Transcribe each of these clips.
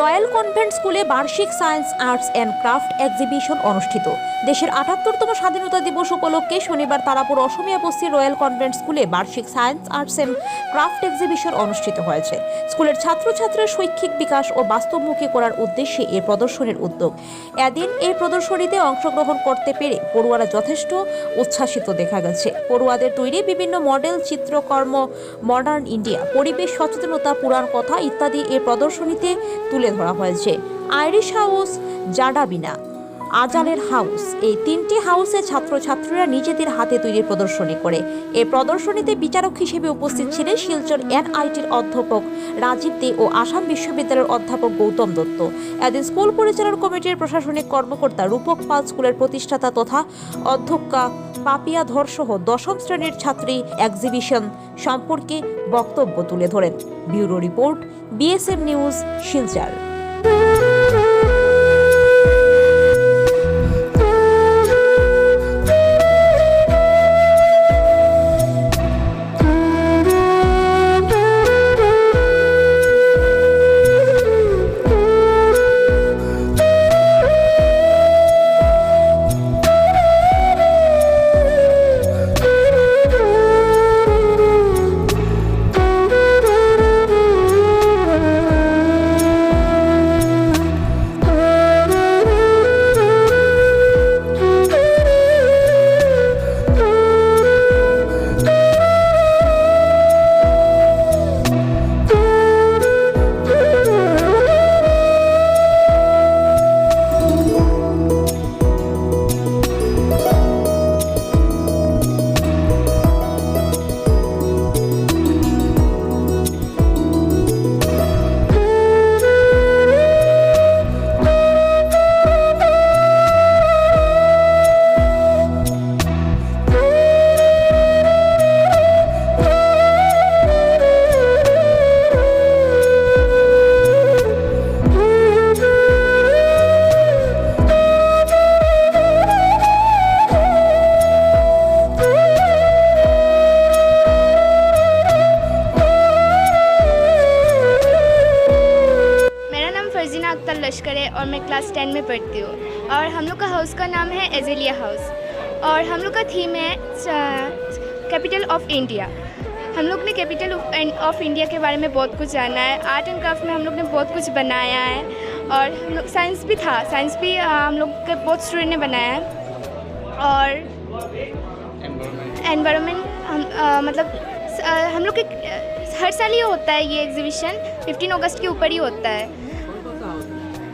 Royal convent স্কুলে বার্ষিক science, arts and craft exhibition অনুষ্ঠিত। দেশের আটাত্তরতম স্বাধীনতা দিবস উপলক্ষে শনিবার তারাপুর অসমিয়া বস্তির রয়্যাল কনভেন্ট স্কুলে বার্ষিক science, arts and craft exhibition অনুষ্ঠিত হয়েছে। স্কুলের ছাত্রছাত্রীর শৈক্ষিক বিকাশ ও বাস্তবমুখী করার উদ্দেশ্যে এই প্রদর্শনীর উদ্যোগ। এদিন এই প্রদর্শনীতে অংশগ্রহণ করতে পেরে পড়ুয়ারা যথেষ্ট উচ্ছ্বাসিত দেখা গেছে। পড়ুয়াদের তৈরি বিভিন্ন মডেল, চিত্রকর্ম, মডার্ন ইন্ডিয়া, পরিবেশ সচেতনতা, পুরাণ কথা ইত্যাদি এ প্রদর্শনীতে তুলে ধরা হয়েছে। আইরিশ হাউস জাডাবিনা আজালের হাউস, এই তিনটি হাউসে ছাত্রছাত্রীরা নিজেদের হাতে তৈরি প্রদর্শনী করে। এই প্রদর্শনীতে বিচারক হিসেবে উপস্থিত ছিলেন শিলচর এনআইটির অধ্যাপক রাজীব দে ও আসাম বিশ্ববিদ্যালয়ের অধ্যাপক গৌতম দত্ত। এদিন স্কুল পরিচালন কমিটির প্রশাসনিক কর্মকর্তা রূপক পাল স্কুলের প্রতিষ্ঠাতা তথা অধ্যক্ষা পাপিয়া ধর সহ দশম শ্রেণির ছাত্রী এক্সিবিশন সম্পর্কে বক্তব্য তুলে ধরেন। Bureau report, BSM news, Silchar. लश्कर है और मैं क्लास टेन में पढ़ती हूँ। और हम लोग का हाउस का नाम है एजेलिया हाउस और हम लोग का थीम है कैपिटल ऑफ़ इंडिया हम लोग ने कैपिटल ऑफ़ इंडिया के बारे में बहुत कुछ जाना है। आर्ट एंड क्राफ्ट में हम लोग ने बहुत कुछ बनाया है। और हम लोग साइंस भी था। साइंस भी हम लोग के बहुत स्टूडेंट ने बनाया है। और एनवायरनमेंट हम अ, मतलब हम लोग के हर साल ये होता है ये एग्जीबिशन 15 अगस्त के ऊपर ही होता है।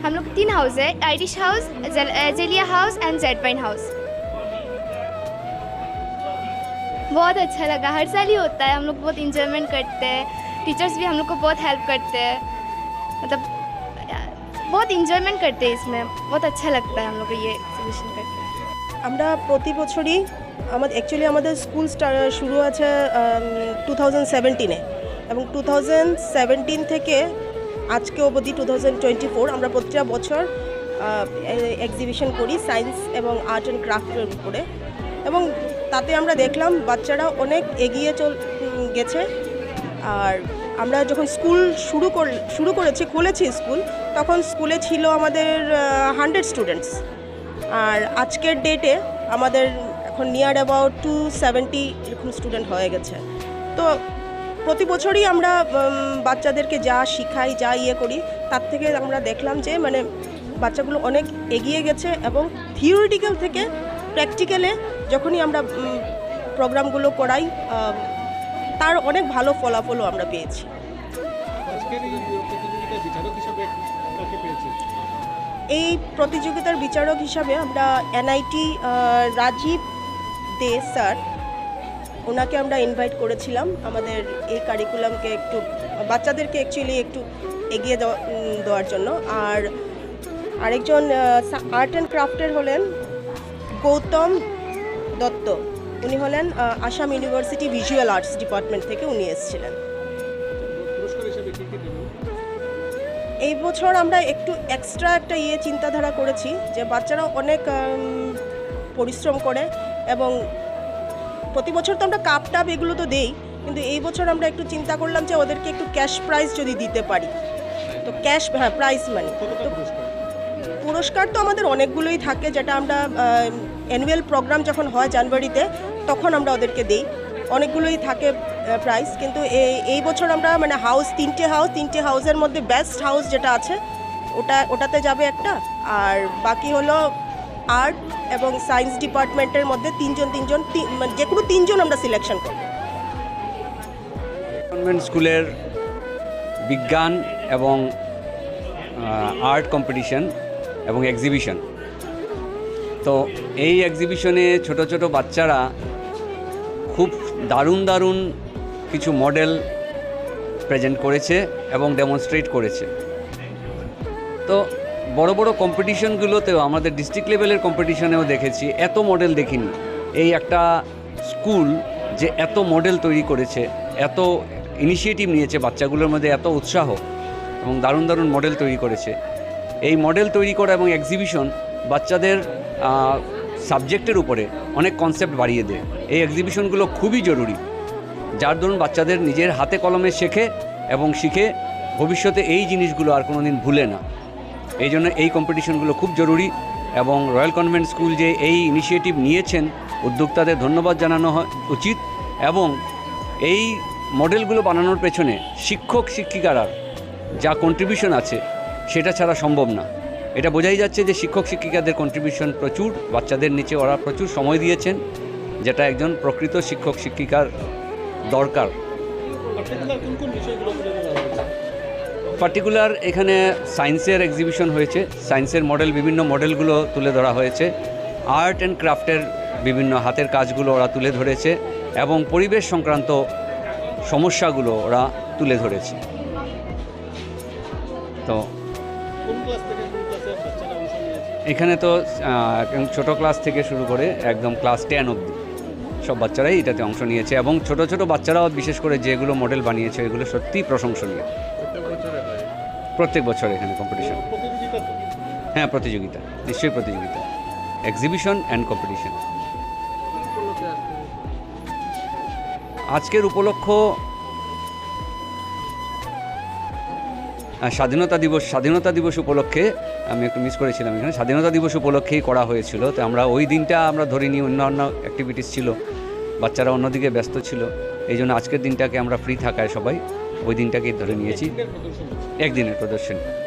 हम लोग तीन हाउस है Irish house जेलिया house and jade pine house बहुत अच्छा लगा हर साल ही होता है हम लोग बहुत इंजॉयमेंट करते हैं टीचर्स भी हम लोग को बहुत हेल्प करते हैं मतलब अ, बहुत इंजॉयमेंट करते हैं इसमें बहुत अच्छा लगता है हम लोग को ये एग्जीबिशन करके আমরা প্রতি বছরই আমাদের অ্যাকচুয়ালি আমাদের স্কুল শুরু আছে টু থাউজেন্ড সেভেন্টিনে এবং টু থাউজেন্ড সেভেন্টিন থেকে আজকে অবধি টু থাউজেন্ড টোয়েন্টি ফোর আমরা প্রতিটা বছর এক্সিবিশন করি সায়েন্স এবং আর্ট অ্যান্ড ক্রাফটের উপরে। এবং তাতে আমরা দেখলাম বাচ্চারা অনেক এগিয়ে চল গেছে। আর আমরা যখন স্কুল শুরু কর, শুরু করেছি, খুলেছি স্কুল তখন স্কুলে ছিল আমাদের হান্ড্রেড স্টুডেন্টস আর আজকের ডেটে আমাদের এখন নিয়ার অ্যাবাউট টু সেভেন্টি এরকম স্টুডেন্ট হয়ে গেছে। তো প্রতি বছরই আমরা বাচ্চাদেরকে যা শিখাই যা ইয়ে করি তার থেকে আমরা দেখলাম যে মানে বাচ্চাগুলো অনেক এগিয়ে গেছে এবং থিওরিটিক্যাল থেকে প্র্যাকটিক্যালে যখনই আমরা প্রোগ্রামগুলো করাই তার অনেক ভালো ফলাফলও আমরা পেয়েছি। এই প্রতিযোগিতার বিচারক হিসাবে আমরা এনআইটি রাজীব দে স্যার ওনাকে আমরা ইনভাইট করেছিলাম। আমাদের এই কারিকুলামকে একটু, বাচ্চাদেরকে অ্যাকচুয়ালি একটু এগিয়ে দেওয়া- দেওয়ার জন্য। আর আরেকজন আর্ট অ্যান্ড ক্রাফটের হলেন গৌতম দত্ত। উনি হলেন Assam university visual arts department থেকে উনি এসেছিলেন। এই বছর আমরা একটু এক্সট্রা একটা ইয়ে চিন্তাধারা করেছি যে বাচ্চারা অনেক পরিশ্রম করে এবং প্রতি বছর তো আমরা কাপ টাপ এগুলো তো দেই কিন্তু এই বছর আমরা একটু চিন্তা করলাম যে ওদেরকে একটু ক্যাশ প্রাইজ যদি দিতে পারি। তো ক্যাশ হ্যাঁ প্রাইজ মানি পুরস্কার? তো আমাদের অনেকগুলোই থাকে যেটা আমরা অ্যানুয়াল প্রোগ্রাম যখন হয় জানুয়ারিতে তখন আমরা ওদেরকে দিই। অনেকগুলোই থাকে প্রাইস কিন্তু এই এই বছর আমরা মানে হাউস তিনটে হাউস তিনটে হাউসের মধ্যে বেস্ট হাউস যেটা আছে ওটা ওটাতে যাবে একটা। আর বাকি হলো আর্ট এবং সায়েন্স ডিপার্টমেন্টের মধ্যে তিনজন তিনজন মানে যে কোনো তিনজন আমরা সিলেকশন করব। কনভেন্ট স্কুলের বিজ্ঞান এবং আর্ট কম্পিটিশন এবং এক্সিবিশন তো এই এক্সিবিশনে ছোট ছোট বাচ্চারা খুব দারুণ দারুণ কিছু মডেল প্রেজেন্ট করেছে এবং ডেমনস্ট্রেট করেছে। তো বড় বড় কম্পিটিশনগুলোতেও আমাদের ডিস্ট্রিক্ট লেভেলের কম্পিটিশনেও দেখেছি, এত মডেল দেখিনি। এই একটা স্কুল যে এত মডেল তৈরি করেছে, এত ইনিশিয়েটিভ নিয়েছে বাচ্চাগুলোর মধ্যে, এত উৎসাহ এবং দারুণ দারুণ মডেল তৈরি করেছে। এই মডেল তৈরি করা এবং এক্সিবিশন বাচ্চাদের সাবজেক্টের উপরে অনেক কনসেপ্ট বাড়িয়ে দেয়। এই এক্সিবিশনগুলো খুবই জরুরি, যার দরুন বাচ্চাদের নিজের হাতে কলমে শেখে এবং শিখে ভবিষ্যতে এই জিনিসগুলো আর কোনো দিন ভুলে না। এই জন্য এই কম্পিটিশনগুলো খুব জরুরি এবং রয়্যাল কনভেন্ট স্কুল যে এই ইনিশিয়েটিভ নিয়েছেন, উদ্যোক্তাদের ধন্যবাদ জানানো উচিত এবং এই মডেলগুলো বানানোর পেছনে শিক্ষক, শিক্ষিকারা যা কন্ট্রিবিউশন আছে সেটা ছাড়া সম্ভব না। এটা বোঝাই যাচ্ছে যে শিক্ষক, শিক্ষিকাদের কন্ট্রিবিউশন প্রচুর, বাচ্চাদের নিচে ওরা প্রচুর সময় দিয়েছেন, যেটা একজন প্রকৃত শিক্ষক, শিক্ষিকার দরকার। পার্টিকুলার এখানে সায়েন্সের এক্সিবিশন হয়েছে। সায়েন্সের মডেল বিভিন্ন মডেলগুলো তুলে ধরা হয়েছে। আর্ট অ্যান্ড ক্রাফটের বিভিন্ন হাতের কাজগুলো ওরা তুলে ধরেছে এবং পরিবেশ সংক্রান্ত সমস্যাগুলো ওরা তুলে ধরেছে। তো এখানে তো একদম ছোট ক্লাস থেকে শুরু করে একদম ক্লাস টেন অবধি সব বাচ্চারাই এটাতে অংশ নিয়েছে এবং ছোট ছোট বাচ্চারাও বিশেষ করে যেগুলো মডেল বানিয়েছে এগুলো সত্যিই প্রশংসনীয়। প্রত্যেক বছর এখানে কম্পিটিশন হ্যাঁ প্রতিযোগিতা। নিশ্চয়ই প্রতিযোগিতা। এক্সিবিশন অ্যান্ড কম্পিটিশন আজকের উপলক্ষ স্বাধীনতা দিবস স্বাধীনতা দিবস উপলক্ষে আমি একটু মিস করেছিলাম এখানে স্বাধীনতা দিবস উপলক্ষেই করা হয়েছিল। তো আমরা ওই দিনটা আমরা ধরিনি অন্যান্য অ্যাক্টিভিটিস ছিল। বাচ্চারা অন্যদিকে ব্যস্ত ছিল। এই জন্য আজকের দিনটাকে আমরা ফ্রি থাকায় সবাই ওই দিনটাকে ধরে নিয়েছি। একদিনের প্রদর্শন।